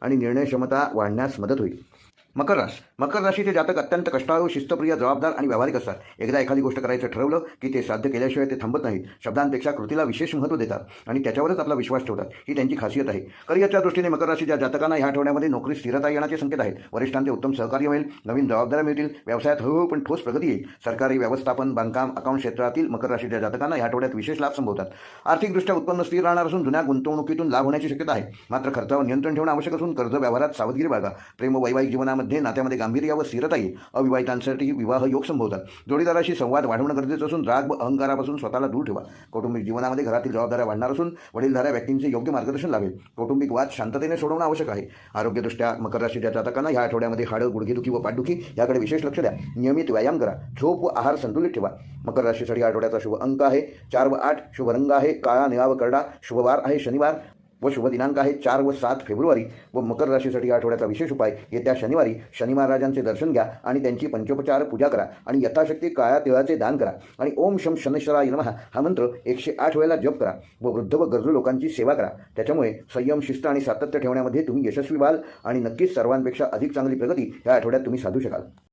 आणि निर्णय क्षमता वाढण्यास मदत होईल. मकर राशी. मकर राशीचे जातक अत्यंत कष्टाळू शिस्तप्रिय जबाबदार आणि व्यावहारिक असतात. एकदा एखादी गोष्ट करायचं ठरवलं की ते साध्य केल्याशिवाय ते थांबत नाहीत. शब्दांपेक्षा कृतीला विशेष महत्त्व देतात आणि त्याच्यावरच आपला विश्वास ठेवतात. ही त्यांची खासियत आहे. करिअरच्या दृष्टीने मकर राशीच्या जातकांना ह्या आठवड्यामध्ये नोकरी स्थिरता येण्याचे संकेत आहेत. वरिष्ठांचे उत्तम सहकार्य मिळेल नवीन जबाबदाऱ्या मिळतील व्यवसायात हळूहळू पण ठोस प्रगती येईल. सरकारी व्यवस्थापन बांधकाम अकाउंट क्षेत्रातील मकर राशीच्या जातकांना या आठवड्यात विशेष लाभ संभवतात. आर्थिकदृष्ट्या उत्पन्न स्थिर राहणार असून जुन्या गुंतवणुकीतून लाभ होण्याची शक्यता आहे. मात्र खर्चावर नियंत्रण ठेवणं आवश्यक असून कर्ज व्यवहारात सावधगिरी बाळगा. प्रेम वैवाहिक जीवनामध्ये नात्यामध्ये गांभीर्य व स्थिरता येईल अविवाहितांसाठी विवाह योग संभवतात. जोडीदाराशी संवाद वाढवणं गरजेचं असून राग व अहंकारापासून स्वतःला दूर ठेवा. कौटुंबिक जीवनामध्ये घरातील जबाबदाऱ्या वाढणार असून वडीलधाऱ्या व्यक्तींचे योग्य मार्गदर्शन लावेल कौटुंबिक वाद शांततेने सोडवणं आवश्यक आहे. आरोग्यदृष्ट्या मकर राशीच्या जातकांना या आठवड्यामध्ये हाडं गुडघेदुखी व पाठदुखी याकडे विशेष लक्ष द्या. नियमित व्यायाम करा. झोप व आहार संतुलित ठेवा. मकर राशीसाठी या आठवड्याचा शुभ अंक आहे. चार व आठ शुभ रंग आहे. काळा निळा व करडा शुभवार आहे. शनिवार व शुभ दिनांक आहे चार व सात फेब्रुवारी व मकर राशीसाठी या आठवड्याचा विशेष उपाय. येत्या शनिवारी शनी महाराजांचे दर्शन घ्या आणि त्यांची पंचोपचार पूजा करा आणि यथाशक्ती काळ्या तिळाचे दान करा आणि ओम शम शनेश्वराय नमः हा मंत्र एकशे आठ वेळेला जप करा व वृद्ध व गरजू लोकांची सेवा करा. त्याच्यामुळे संयम शिस्त आणि सातत्य ठेवण्यामध्ये तुम्ही यशस्वी व्हाल आणि नक्कीच सर्वांपेक्षा अधिक चांगली प्रगती या आठवड्यात तुम्ही साधू शकाल.